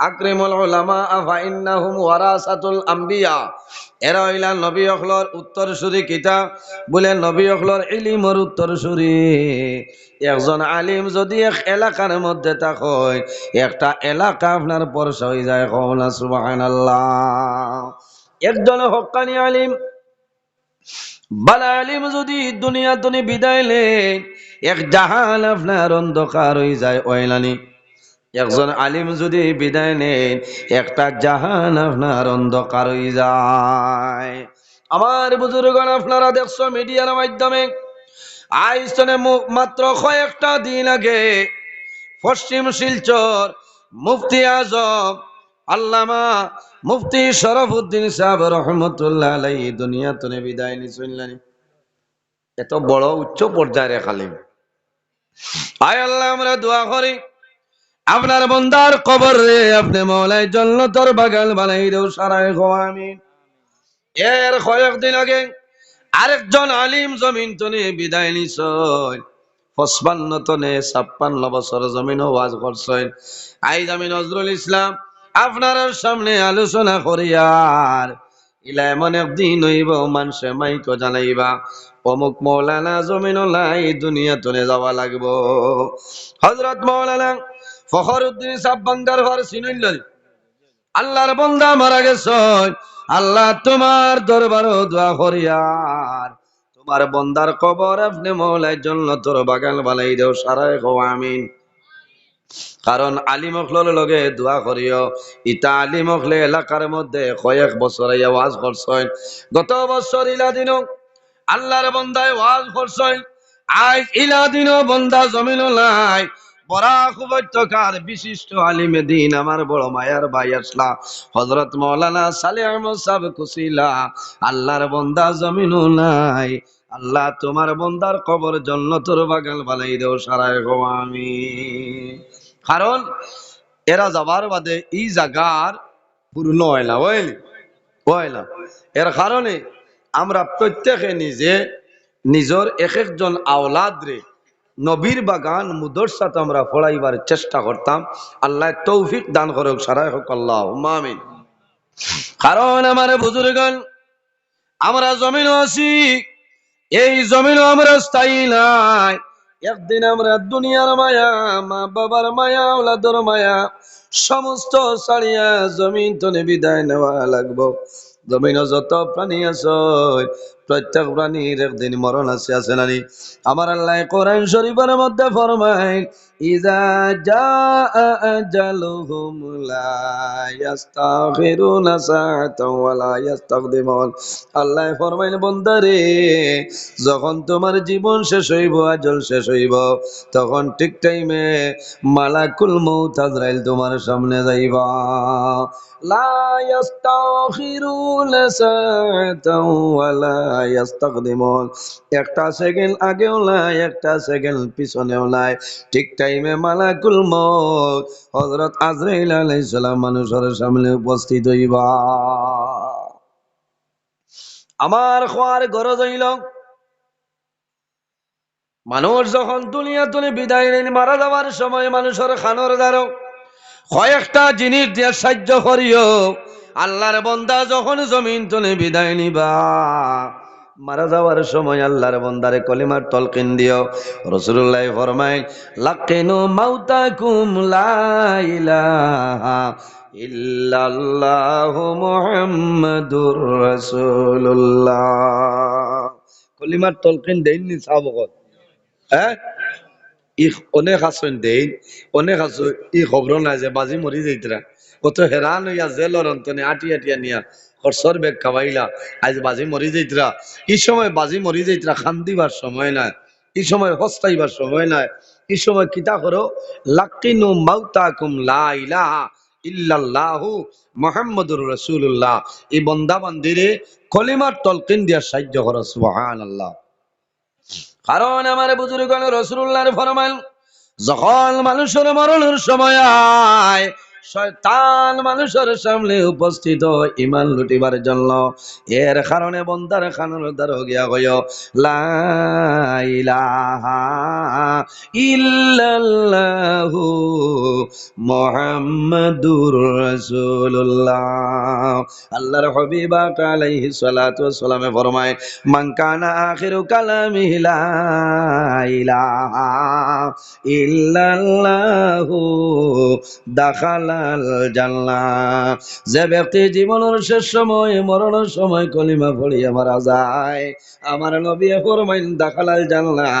আকরিমুল উলামা ফা ইন্নাহুম ওয়ারাসাতুল আম্বিয়া। এরা হইলা নবী অখলর উত্তরসূরি কিতাব বলে নবী অখলর ইলিমর উত্তরসূরি। একজন আলিম যদি এক এলাকার মধ্যে থাকয়, একটা এলাকা আপনার পরশা হয়ে যায় কমলা সুবাহান একজন হকানি আলিম, বালা আলিম যদি দুনিয়া তুমি বিদায় লে এক জাহান আপনার অন্ধকার হয়ে যায় ওইলানি একজন আলিম যদি বিদায় নেন একটা জাহান আপনার অন্ধকার হয়ে যায়। আমার বুজুর্গণ, আপনারা দেখছ মিডিয়ার মাধ্যমে। আইসনে মাত্র কয়েকটা দিন আগে পশ্চিম শিলচর মুফতি আজম, আল্লামা মুফতি শরফুদ্দিন সাহেব রহমতুল্লাহ আলাই দুনিয়া তনে বিদায় নি শুনলেন এত বড় উচ্চ পর্যায়ের খালিম আয় আল্লাহ, আমরা দোয়া করি। আপনার বন্দার কবর রে, আপনি মৌলাই জন্য তোর বাগান বানাই দেও সারায় গো, আমিন। এর কয়েকদিন আগে আরেকজন আলিম জমিন তনে বিদায় নিছয় পঁচপান্ন তনে ছাপ্পান্ন বছর জমিন ওয়াজ করছেন। আইজ আমি নজরুল ইসলাম আপনার সামনে আলোচনা করিয়ার ইলা এমন একদিন হইব, মানুষে মাইক জানাইবা, অমুক মৌলানা জমিন লাই দুনিয়া তনে যাওয়া লাগব। হজরত মৌলানা ফখরুদ্দিন সাহ বাঙ্গার আল্লাহর মারা গেছে। আল্লাহ তোমার দরবার দোয়া করিয়ার তোমার বন্দার কবর আপনি জন্য তোর বাগান দেও, সারাই গো আমিন। কারণ আলিম অখলর লগে দোয়া করিও। ইটা আলিম অখলে এলাকার মধ্যে কয়েক বছর ওয়াজ করছেন। গত বছর ইলা দিন আল্লাহর বন্দায় ওয়াজ করছেন। আজ ইলা দিন বন্দা জমিন আল্লাহর বন্দা জমিন নাই। আল্লাহ তোমার বন্দার কবর জন্য তোর বাগান বানাই দেও সারায় গো আমি কারণ এরা যাবার বাদে এই জায়গার পূর্ণ হয় না না এর কারণে আমরা প্রত্যেকে নিজে, নিজের এক একজন আওলাদ রে নবীর বাগান মুদরসাত আমরা পড়াইবার চেষ্টা করতাম। আল্লাহ তৌফিক দান করুক, সারাই হোক আল্লাহ আমিন। কারণ আমার বুজুর্গণ, আমরা জমিন আছি, এই জমিন আমরা স্থায়ী নাই। একদিন আমরা দুনিয়ার মায়া, মা বাবার মায়া ওলাদর মায়া, সমস্ত সারিয়া জমিন তনে বিদায় নেওয়া লাগবো। জমিন যত প্রাণী আছে, প্রত্যেক প্রাণীর একদিন মরণ আছে আছে নানি আমার আল্লাহ কোরআন শরীফের মধ্যে ফরমায় ইস্তাগফিরুনা সাআতাও ওয়া লা ইস্তাকদিমুন আল্লাহ ফরমাইন বন্দারে, যখন তোমার জীবন শেষ হইব, আজল শেষ হইব, তখন ঠিক টাইমে মালাকুল মৌত আজরাইল তোমার সামনে যাইবা। লা ইস্তাগফিরুনা সাআতাও ওয়া লা ইস্তাকদিমুন একটা সেকেন্ড আগেও নাই, একটা সেকেন্ড পিছনেও নাই। ঠিক টাইমে মালাকুল মৌত হযরত আজরাইল আলাইহিস সালাম মানুষের সামনে উপস্থিত হইবা। আমার খোয়ার গরজ হইল, মানুষ যখন দুনিয়া তুলে বিদায় নেন মারা যাওয়ার সময় মানুষের খানোর দ্বারো কয়েকটা জিনিস দিয়ে সাহায্য করিও। আল্লাহর বন্দা যখন জমিন তুলে বিদায় নিবা মারা যাওয়ার সময় আল্লাহর বন্দারে কলিমার তলকিন দিও। রসুল্লাহ ফরমাই লাকিনু মাউতাকুম লা ইলাহা ইল্লাল্লাহু মুহাম্মাদুর রাসূলুল্লাহ। কলিমার তলকিন দেননি সাবকত। হ্যাঁ? ই অনেক আসন দেন অনেক আছো, ই খবর নাই যে বাজি মরি যাইতরা কত হেরান হইয়া জেলর অন্তনে আটি আটিয়া নিয়া খরচর বেগ খাবাইলা। আজ বাজি মরি যাইতরা এই সময় বাজি মরি যাইতরা খান দিবার সময় নাই। এই সময় হস্তাইবার সময় নাই। এই সময় কিতা করো? লাকিনু মাউতাকুম লা ইলাহা ইল্লাল্লাহু মুহাম্মাদুর রাসূলুল্লাহ। এই বন্দা বান্দিরে কলিমার তলকিন দিয়া সাহায্য করো, সুবহানাল্লাহ। কারণ আমার বুজুর্গ রসুল্লাহর ফরমান যখন মানুষের মরণের সময় আয় শয়তান মানুষের সামনে উপস্থিত ইমান লুটিবার জন্য। এর কারণে বন্দার খানোর দ্বার গিয়া গয় লা ইলাহা ইল্লাল্লাহু মুহাম্মাদুর রাসূলুল্লাহ। আল্লাহর হাবিবা আলাইহিস সালাতু ওয়াস সালামে ফরমায়, মান কানা আখিরু কালামিহি লা ইলাহা ইল্লাল্লাহু জান্নাহ। যে ব্যক্তি জীবনের শেষ সময়, মরণের সময় কলিমা পড়িয়া মারা যায়, আমার নবী ফরমাইন, দাখালাল জান্নাহ।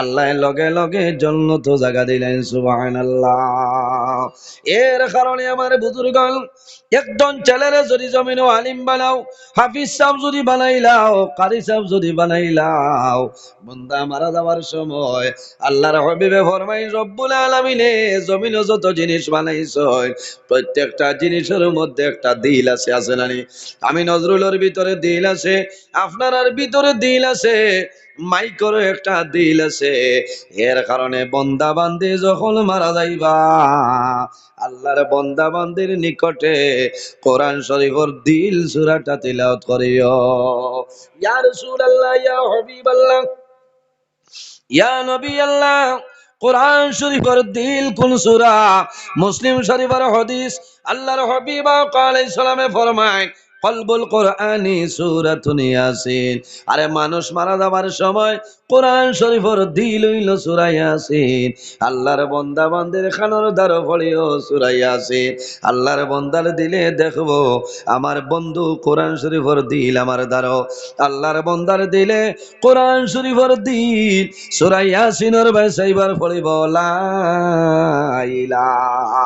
আল্লাহ লগে লগে জান্নাত জায়গা দিলেন, সুবহানাল্লাহ। এর কারণে আমার বুজুর্গণ, একজন ছেলের যদি জমিন আলিম বানাও, হাফিজ সাহেব যদি বানাইলাও, কারি সাহেব যদি বানাইলাও, বন্দা মারা যাওয়ার সময় আল্লাহর হবিবে ফরমাই, রব্বুল আলামিনে জমিনে যত জিনিস বানাইছ প্রত্যেকটা জিনিসের মধ্যে একটা দিল আছে আছে নানি আমি নজরুলের ভিতরে দিল আছে, আপনার ভিতরে দিল আছে। মাইকর একটা দিল আছে। এর কারণে বন্দা বান্দি যখন মারা যাইবা, আল্লাহর বন্দা বান্দির নিকটে কোরআন শরীফর দিল সুরাটা তিলাওয়াত করিও। ইয়া রাসূলুল্লাহ, ইয়া হাবিবাল্লাহ, ইয়া নবী আল্লাহ কোরআন শরীফের দিল কোন সূরা? মুসলিম শরীফের হাদিস আল্লাহর হাবিব আলাইহিস সালামে ফরমায় কলবুল কোরআনি সূরাতুন ইয়াসিন। আরে মানুষ মারা যাবার সময় কোরআন শরীফের দিল হইল সূরা ইয়াসিন। আল্লাহর বান্দা বান্দের খানোর দ্বার পড়িও সূরা ইয়াসিন। আল্লাহর বান্দার দিলে দেখব আমার বন্ধু কোরআন শরীফের দিল আমার দ্বারো আল্লাহর বান্দার দিলে কোরআন শরীফের দিল সূরা ইয়াসিনের বাইসাইবার পড়িব, লা ইলাহা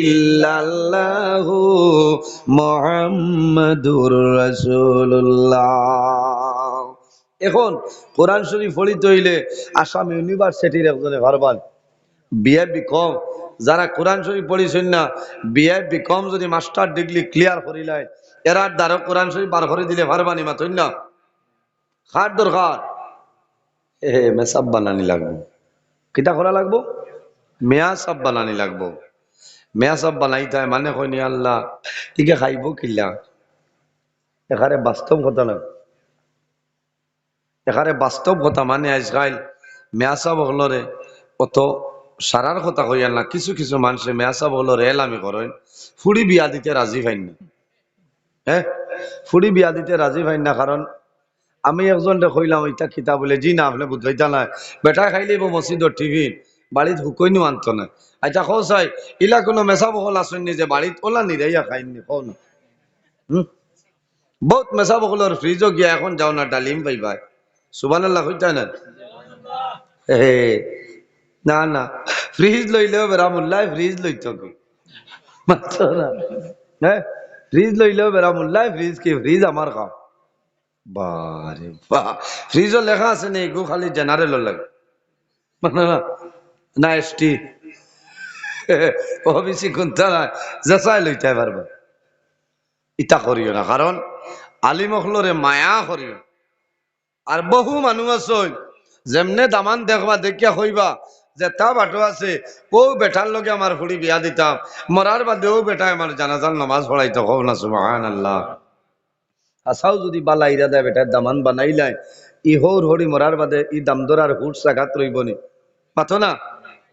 ইল্লাল্লাহু মুহাম্মাদুর রাসূলুল্লাহ। এখন কোরআন শরীফ পড়িতে হইলে আসাম ইউনিভার্সিটির একজনে ভারবান বিএ বিকম যারা কোরআন শরীফ পড়িছেন না বিএ বিকম যদি মাস্টার ডিগ্রি ক্লিয়ার করিলাই এরার দ্বারা কোরআন শরীফ বার করে দিলে ভারবানি মাতই না? খাট দরকার? এ মেসাব বানানি লাগবো। কিতা করা লাগবো? মেয়া সব বানানি লাগবো। মেয়া সব বানাইতে হয় মানে কইনি আল্লাহ ঠিকে খাইব কিল্লা এখানে বাস্তব কথা না। এখানে বাস্তব কথা মানে আজকাল মেয়া সব হলরে অত সারার কথা কইয়াল না কিছু কিছু মানুষে মেয়া সব হলরে এলামি করেন ফুড়ি বিয়া দিতে রাজি পাইন না। হ্যাঁ ফুড়ি বিয়া দিতে রাজি পাইন না কারণ আমি একজন কইলাম ইটা খিতা বলে জি না আপনি বুঝাইতা না বেটা খাইলে মসজিদর টিভি বাড়িত হুকইনু আনতো না। আচ্ছা কো চাই ইলা কোনো মেসা বহল আসেননি যে বাড়িত ওলা নিরাইয়া খাইনি কো না। হুম? বহুত মেসা বহলর ফ্রিজও গিয়া এখন যাও না, ডালিম পাইবাই সুবান আল্লাহ কইতা না হে না না। ফ্রিজ লইলেও বেড়া মোল্লাই ফ্রিজ লইতো কি হ্যাঁ ফ্রিজ লইলেও বেড়া মোল্লাই ফ্রিজ কি? ফ্রিজ আমার খাও বারে বাহ। ফ্রিজও লেখা আছে নি গো খালি জেনারেল লাগে মানে না না এসটি ওবিসি কোনটা না জেসাই লইতে পারবে ইটা করিও না কারণ আলিমখলরে মায়া করিও আর বহু মানুষ আছে যেমনে দামান দেখবা দেখিয়া হইবা যে তা বাটো আছে ও বেটার লগে আমার ফুড়ি বিয়া দিতাম মরার বাদে বেটা আমার জানাজার নামাজ পড়াইতো কও না সুবহান আল্লাহ আসাও যদি বালা ইরা দেয় বেটার দামান বানাইলাই ই হৌর হরি মরার বাদে ই দামদর আর হুট সাঘাত রইব নি মাথো না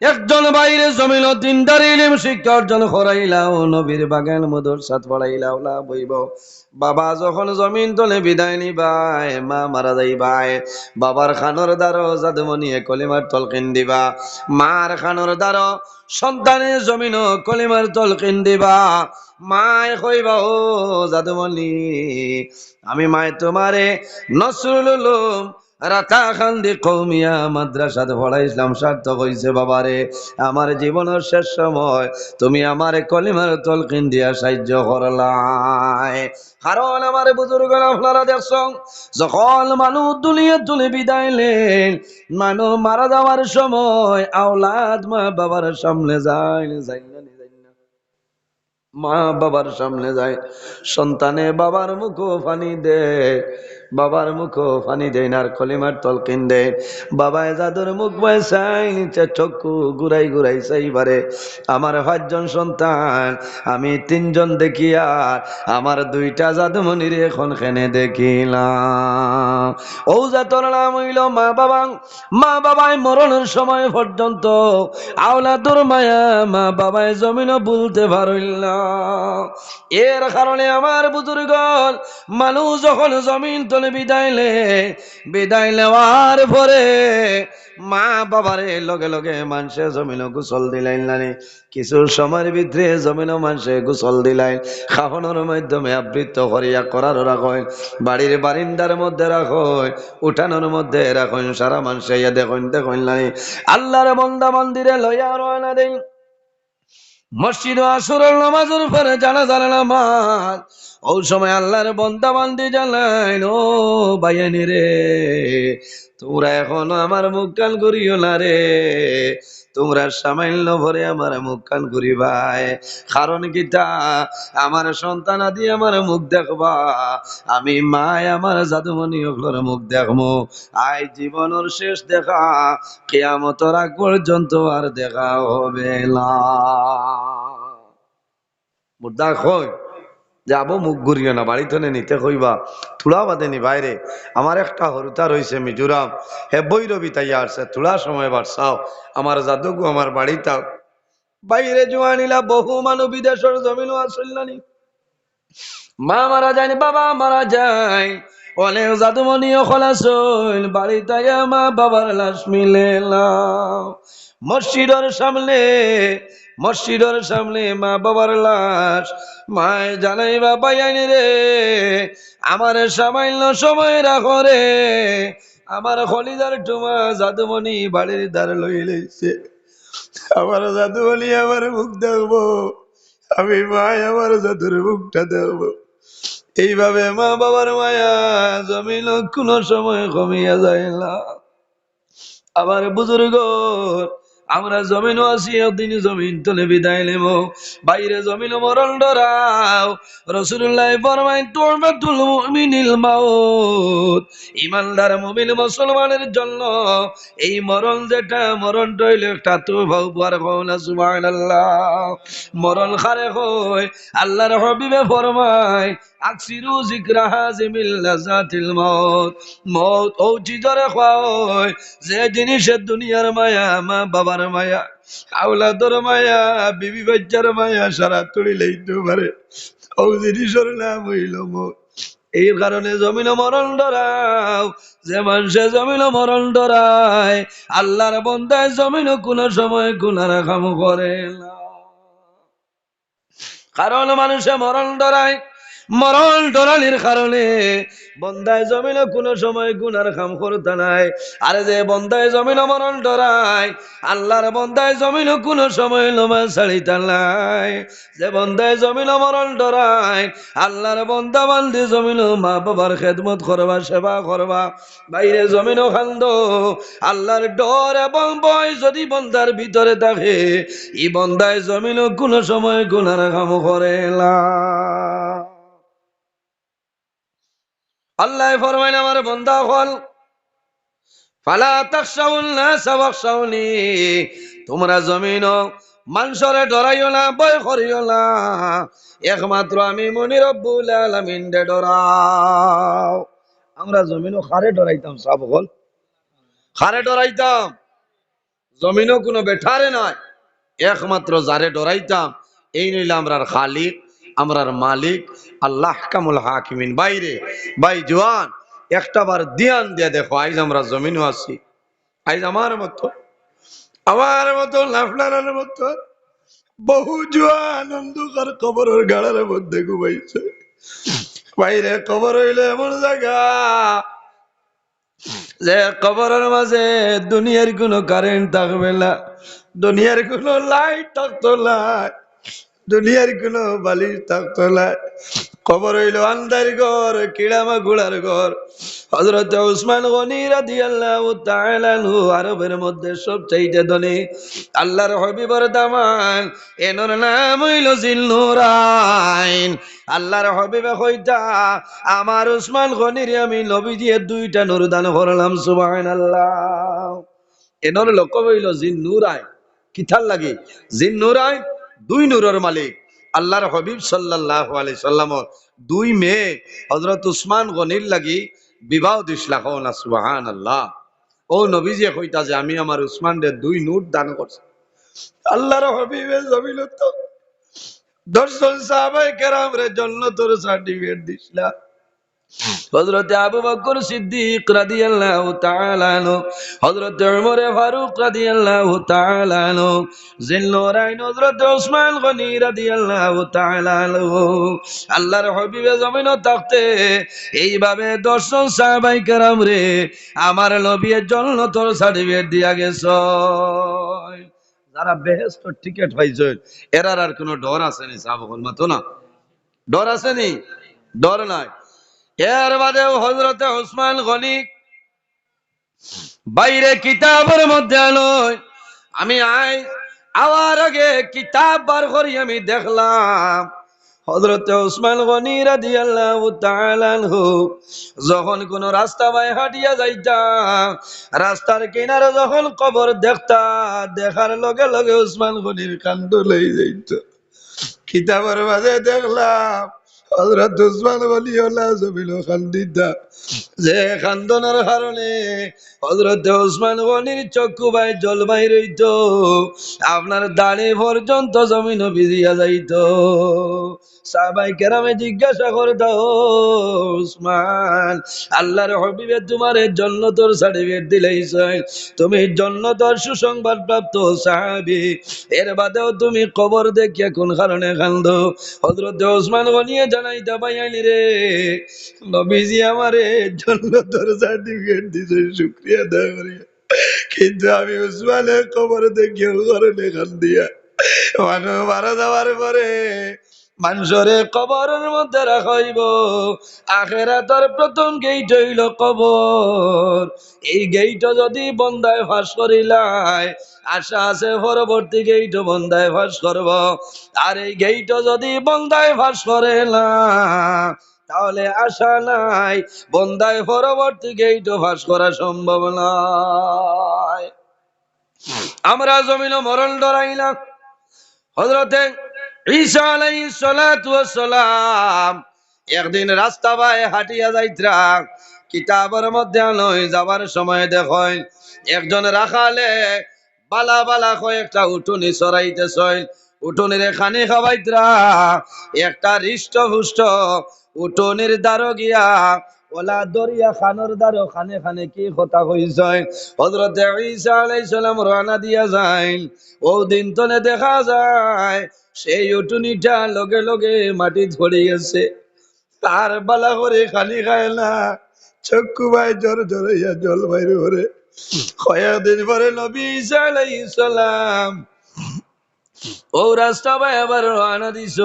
একজন বাইরে জমিন দিনদার ইলিম শিক্ষা অর্জন করাইলাও, নবীর বাগান মধুর সাথ পড়াইলাও না বইব। বাবা যখন জমিন তলে বিদায় নিবাই মা মারা যাইবাই বাবার খানোর দ্বারো জাদুমণিয়ে কলিমার তলকিন দিবা। মার খানোর দ্বারো সন্তানের জমিন কলিমার তলকিন দিবা। মায় কইবা ও জাদুমণি, আমি মায় তোমারে নসরুল রাতা খান্দি কৌমিয়া মাদ্রাসাতে পড়াইছিলাম সার্থক হইছে বাবারে। আমার জীবনের শেষ সময় তুমি আমার কলিমার তলকিন দিয়া সাহায্য করলাই। কারণ আমার বুজুর্গ আপনারা দেখছ, যখন মানুষ দুলিয়ে তুলে বিদায়লেন মানুষ মারা যাওয়ার সময় আওলাদ মা বাবার সামনে যায় মা বাবার সামনে যায়, সন্তানে বাবার মুখো পানি দেয়। বাবার মুখো পানি দেয় না আর কলিমার তলকিন দেয় বাবায় জাদুর মুখ বয় চাই নিচে চক্ষু ঘুরাই ঘুরাই চাইবারে আমার পাঁচজন সন্তান, আমি তিনজন দেখি আর আমার দুইটা জাদুমণির এখন খেনে দেখিলাম। ও জাতর নাম হইল মা বাবা, মা বাবায় মরণের সময় পর্যন্ত আওলাদুর মায়া মা বাবায় জমিনও বলতে পারইল এর কারণে আমার বুজুর্গ মানুষ যখন জমিন তলে বিদায়লে বিদায় নেওয়ার পরে মা বাবারে লগে লগে মানুষে জমিন গোসল দিলাইন নানি। কিছু সময়ের ভিতরে জমিন মানুষে গোসল দিলাই খাওয়ানোর মাধ্যমে আবৃত্ত করিয়া করার রাখেন। বাড়ির বারিন্দার মধ্যে রাখেন, উঠানোর মধ্যে রাখেন, সারা মানুষে ইয়া দেখুন দেখুন নাই আল্লাহর বন্দা মন্দিরে লইয়া রওনা দেন। মসজিদ আসরের নামাজের পরে জানা জানা নামাজ। ওই সময় আল্লাহর বন্দা বান্দি জানাই ও বাইনি রে। তোরা এখন আমার মুখ কান করিও না রে। তোমরা সামান্য ভরে আমার মুখ কান করিবাই কারণ কিতা আমার সন্তান আদি আমার মুখ দেখবা। আমি মায় আমার জাদুমণি ওগুলোর মুখ দেখব আই জীবনের শেষ দেখা, কেয়ামতর আগ পর্যন্ত আর দেখা হবে না। মুদ্রা কই যাব, মুখ ঘুরিও না বাড়িতে নিতে কইবা থুড়া বাদেনি বাইরে। আমার একটা হরুতা রয়েছে মিজোরাম। হে বৈরবি তাই আসছে থুড়া সময় বাড়ছাও আমার জাদুগু আমার বাড়িটা। বাইরে জোয়ানিলা বহু মানুষ বিদেশের জমিনও আসলানি মা মারা যায়নি, বাবা মারা যায়। অনেক জাদুমণিও খোলাসইল বাড়িতে মা বাবার লাশ মিলে মসজিদের সামনে মসজিদের সামনে মা বাবার লাশ। মায় জানাই, বাবা আইনি রে, আমার সামান্য সময় রাখো রে। আমার খলিদার টুমা জাদুমণি বাড়ির দ্বার লই লইছে। আমার জাদুমণি আমার মুখ দেখব। আমি মায় আমার জাদুর মুখটা দেখব। এইভাবে মা বাবার মায়া জমিন কোনো সময় কমিয়া যায় না। আবার বুজুর্গ আমরা জমিনও আছি দিন জমিন তুলে বিদায় নেব। বাইরে জমিন মরণ ডরাও। রসুল্লাহ ফরমাই তোরবাতুল মুমিনিল মাউত। ইমানদার মুমিন মুসলমানের জন্য এই মরণ যেটা, মরণ টইলে একটা তো ভাউ পার না, সুবহানাল্লাহ। মরণ খারে হয়, আল্লাহর হবিবে ফরমায় আকসিরু জিকরা হাজিমিল লাজাতিল মউত। মউত ও চিজরে হয়। যে জিনিসের দুনিয়ার মায়া, মা বাবার মায়া, আওলাদর মায়া, বিবি বাচ্চার মায়া, সারা তুড়ি লইতে পারে। ও জিনিসের নাম হইল মত এই কারণে জমিন মরণ ডরাও। যে মানুষে জমিন মরণ ডরায়, আল্লাহর বন্দায় জমিন কোন সময় গুনার কাম করে না। কারণ মানুষে মরণ ডরায় মরণ ডরানির কারণে বন্দায় জমিন কোনো সময় গুনার কাম করতে নাই। আরে যে বন্দায় জমিন মরণ ডরায়, আল্লাহর বন্দায় জমিন কোনো সময় নমাজ ছাড়িতে নাই। যে বন্দায় জমিন মরণ ডরায়, আল্লাহর বন্দা বান্ধি জমিন মা বাবার খেদমত করবা, সেবা করবা। বাইরে জমিন খান্দ, আল্লাহর ডর এবং বয় যদি বন্দার ভিতরে থাকে ই বন্দায় জমিন কোনো সময় গুনার কাম করে না। আল্লাহ ফরমাইন, আমার বন্দা হল ফালা তাকশাউন নাস ওয়াকশাউনি তোমরা জমিন মানুষরে ডরাইও না, ভয় করিও না, একমাত্র আমি মনি রব্বুল আলামিন দে ডরাও। আমরা জমিন খারে ডরাইতাম, সব হল। খারে ডরাইতাম, জমিনও কোনো বেঠারে নাই, একমাত্র যারে ডরাইতাম, এই নইলে আমরার খালিক। আমরার মালিক আল্লাহ কামুল হাকিমিন। বাইরে ভাই জোয়ান একটা বার দিয়ান দিয়ে দেখো, আইজ আমরা জমিনও আছি। আইজ আমার মতো আমার মতো লাফলার মতো। বহু জোয়ান অন্ধকার কবরের গাড়ার মধ্যে ঘুমাইছে। বাইরে কবর হইলে এমন জায়গা যে কবরের মাঝে দুনিয়ার কোনো কারেন্ট থাকবে না, দুনিয়ার কোনো লাইট থাকতো না। দুনিয়ার কোনো বালিশ থাকতো না হইল আন্দার ঘর, কিড়ামা গুড়ার ঘর। হজরত উসমান গনি রাদিয়াল্লাহু তাআলা আনহু আরবের মধ্যে সবচাইতে ধনী। আল্লাহর হবিবর দামান এনর নাম হইল জিল্নুরাইন। আল্লাহর হবিবে কইতা, আমার উসমান গনির আমি নবী দিয়ে দুইটা নূর দান করলাম, সুবহানাল্লাহ। এনর লোক হইল জিন্নুরাইন কিথার লাগে। জিন্নুরাইন দুই নূরের মালিক। আল্লাহর হবিব সাল্লাহ আলি সাল্লাম দুই মেয়ে হজরত উসমান গনির লাগি বিবাহ দিসলা হন সুবহান আল্লাহ ও নবীজি কইতা যে, আমি আমার উসমান রে দুই নূর দান করছি। আল্লাহর হবিবে জমিল তো দর্শন সাহাবাই কেরাম রে জান্নাতের সার্টিফিকেট দিসলা হযরত আবু বকর সিদ্দিক রাদিয়াল্লাহু তাআলা আনহু, হযরত ওমর ফারুক রাদিয়াল্লাহু তাআলা আনহু জিলনুরাইন হযরত ওসমান গনি রাদিয়াল্লাহু তাআলা আল্লাহর হাবিবে জমিন এইভাবে দর্শন সাহাবাই রে, আমার নবীর জন্য তোর সার্টিফিকেট দিয়া গেছ। যারা বেহেস্ত টিকেট পাইছে, এরার আর কোনো ডর আছে নি সাহাবগণ মাতো না? ডর আছে নি? ডর নাই। এর বাদেও হজরতে ওসমান গনি বাইরে কিতাবের মধ্যে আলোয় আমি আই, আওয়ার আগে কিতাব বার করি আমি দেখলাম। হজরতে ওসমান গনি তাআলা আনহু যখন কোন রাস্তা বাই হাঁটিয়া যাইতা রাস্তার কিনারে যখন কবর দেখতা দেখার লগে লগে ওসমান গনির কান্দ লই যাইত। কিতাবের মাঝে দেখলাম হজরত উসমান বলি হলা জমিল খান্দিতা যে খান্দনের কারণে হজরত উসমান গনির চক্ষু বাই জল বাই রইত আপনার দাড়ি পর্যন্ত জমিন ভিজিয়া যাইত। সাহাবাই কেরামে জিজ্ঞাসা করে দাও উসমান, আল্লাহর হবিবে তোমার জন্নতর সার্টিফিকেট দিলেইছ তুমি জন্নতর সুসংবাদ প্রাপ্ত সাহাবি। এর বাদেও তুমি কবর দেখিয়া কোন কারণে কান্দ। হজরত ওসমান গনিয়ে জানাইতে আইনি রে। নবীজি আমারে জন্নতর সার্টিফিকেট দিছে, শুক্রিয়া দেয় করিয়া কিন্তু আমি উসমানের কবর দেখিও ঘরে লেখান দিয়া মানুষ মারা যাওয়ার পরে মানুষরে কবরের মধ্যে রাখাইব। আখেরাতর প্রথম গেইট হইল কবর। এই গেইট যদি বন্দায় ফাঁস করিলাই, আশা আছে পরবর্তী গেইট বন্দায় ফাঁস করব। আর এই গেইট যদি বন্দায় ফাঁস করে না, তাহলে আশা নাই বন্দায় পরবর্তী গেইট ফাঁস করা সম্ভব নয়। আমরা জমিন মরণ ডরাইলাম। হজরতে ঈসা আলাইহিস সালাতু একদিন রাস্তা বাই হাঁটিয়া যাইত্রা, কিতাবের মধ্যে নয় যাবার সময় দেখেন একজন রাখালে বালা বালা কয়েকটা উঠুনি সরাইতেছেন উঠুনির খানি খাবাইত্রা একটা হৃষ্ট হুষ্ট উঠুনির দ্বারো গিয়া ওলা দরিয়া খানোর দ্বারো খানে খানে কি কথা কইছে হজরত ঈসা আলাইহিস সালাম রানা দিয়া যায় ও দিন তনে দেখা যায় সেই উটুনিটা লগে লগে মাটি ধরে গেছে। তার বালা করে খালি খায় না, চক্ষু ভাই জ্বর ইয়া জল বাইরে করে কয়েকদিন পরে নবী সালাম ও রাস্তা ভাই আবার রওনা দিছ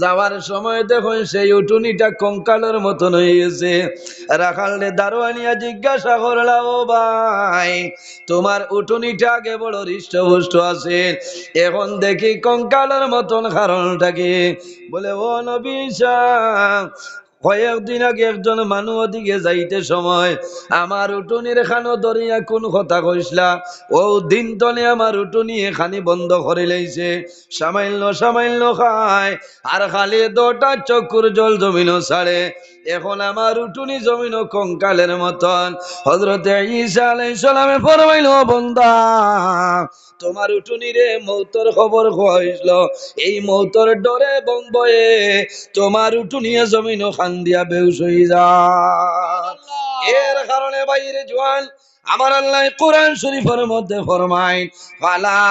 যাওয়ার সময় দেখুন সেই উটুনিটা কঙ্কালের মতন হয়ে গেছে। রাখালে দারোয়ানিয়া জিজ্ঞাসা করলা, ও ভাই, তোমার উটুনিটা আগে বড় হৃষ্টপুষ্ট আছে। এখন দেখি কঙ্কালের মতন কারণটা কি? বলে, ও নবী কয়েকদিন আগে একজন মানুষ ওদিকে যাইতে সময় আমার উটুনির খানো দরিয়া কোন কথা কইসলা ও দিন তনে আমার উটুনি এখানে বন্ধ করে লাইছে। সামাইল সামাইল খায়, আর খালি দুটা চকুর জল জমিন ছাড়ে। এখন আমার উঠুনি জমিন কঙ্কালের মতন। হজরত ঈসা আলাইহিস সালামে ফরমাইল বন্দা তোমার উঠুনি রে মৌতর খবর হইল এই মৌতর ডরে বম্বয়ে তোমার উঠুনিয়া জমিন খান দিয়া বেউস হয়ে যা। এর কারণে বাইরে জোয়ান আমার আল্লাহ কোরআন শরীফের মধ্যে ফরমায়, ফালা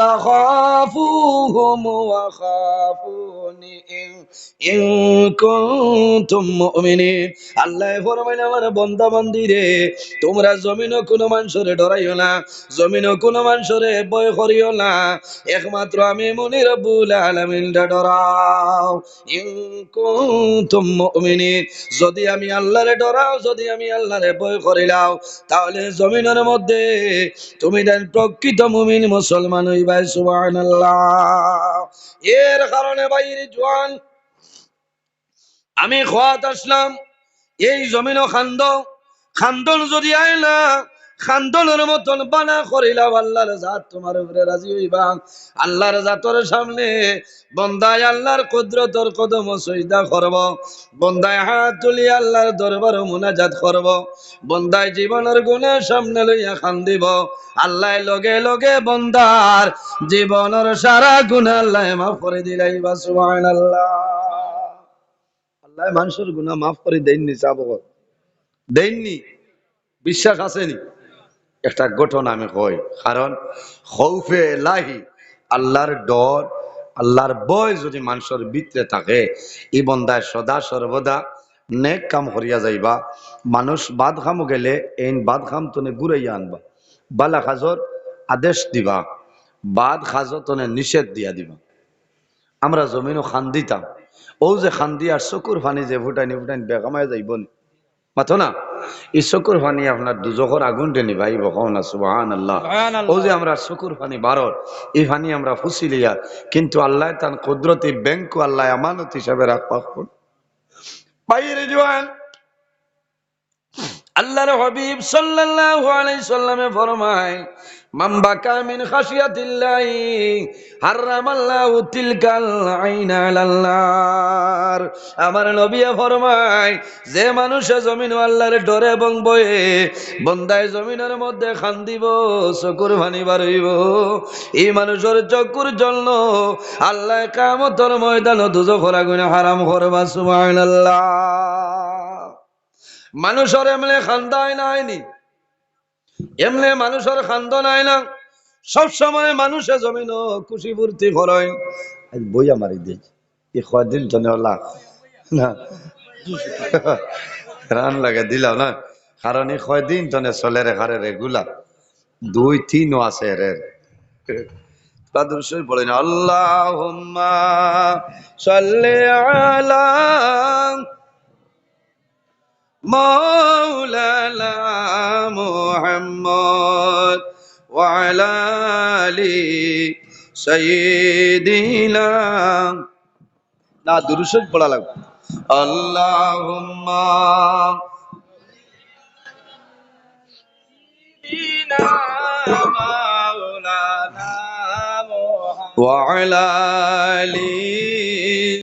তাখাফুহুম ওয়া খাফুনি ইন ইন কুনতুম মুমিনিন। আল্লাহ ফরমায় আমার বান্দা বান্দিরে তোমরা জমিনও কোনো মানুষরে ডরাইও না না। একমাত্র আমি মনি আলামিন ডরাও, ইন যদি আমি আল্লাহরে ডরাও, যদি আমি আল্লাহরে ভয় করিলাও, তাহলে জমিনের মধ্যে, তুমি দেন প্রকৃত মুমিন মুসলমান হইবাই সুবান এর কারণে বাইরে জোয়ান, আমি খোয়াত আসলাম, এই জমিন খান্দ খান্দন যদি আয় না খান্দনের মতন বানা করিলাম, আল্লাহর জাত তোমার উপরে রাজি হইবা। আল্লাহর জাতর সামনে বন্দায় আল্লাহর কুদরতর কদম সইদা করব। বন্দায় হাত তুলি আল্লাহর দরবার মুনাজাত করব। বন্দায় জীবনের গুণের সামনে লইয়া খান্দিব আল্লাহ লগে লগে বন্দার জীবনের সারা গুণ আল্লাহ মাফ করে দিলাইবা সুবহানাল্লাহ। আল্লাহ আল্লাহ মানুষের গুণা মাফ করে দেননি চাবক দেননি? বিশ্বাস আসেনি একটা ঘটনা আমি কই। কারণ খৌফে লাহি আল্লাহর ডর, আল্লাহর বয় যদি মানুষের ভিতরে থাকে, এই বন্দায় সদা সর্বদা নেক কাম করিয়া যাইবা। মানুষ বাদ খামো গেলে এই বাদ খাম তনে ঘুরাইয়া আনবা। বালা খাজর আদেশ দিবা বাদ খাজর তনে নিষেধ দিয়া দিবা। আমরা জমিনও খান দিতাম ও যে খান দিয়ে আর চকুর ফানি যে ফুটাইনি ফুটাইনি বেগামায় যাইব নি মাথো না? এই চকুর ফানি আপনার দুজখর আগুন টেনে ভাই বকাও সুবাহান আল্লাহ ও যে আমরা চকুর ফানি বারর এই ফানি আমরা ফুসিলিয়া কিন্তু আল্লাহ তার কুদরতি ব্যাংক আল্লাহ আমানত হিসাবে রাখবা বাইরে জোয়ান। আল্লাহর হাবিব সাল্লাল্লাহু আলাইহি সাল্লামে ফরমায়, মান বাকা মিন খাশিয়াতিল্লাহি, হারামাল্লাহু তিলকাল আইনা আলাল নার আমার নবী ফরমায়, যে মানুষে জমিন আল্লাহর ডরে এবং বয়ে, বন্দায় জমিনের মধ্যে খান্দিব চকুর ভানি বাড়িব এই মানুষের চকুর জন্য আল্লাহ কামতর ময়দান দুজখর আগুনে হারাম করবা, সুবহানাল্লাহ। মানুষের এমনি খান্দায় নাইনি। এমনি মানুষের খান্দ নাই না। সব সময় মানুষে জমিন খুশি ফুর্তি করয় বই আমার দিন এই কদিন জনে ওলা না। রান লাগে দিলাম না। কারণ এই কয়দিন জনে চলে রে হারে রেগুলার দুই তিনও আছে রে। তাদের সই বলেন আল্লাহ সাল্লি আলা مولانا محمد وعلى آل سيدنا না দুরুশদ পড়া লাগবে আল্লাহুম্মা وعلى آل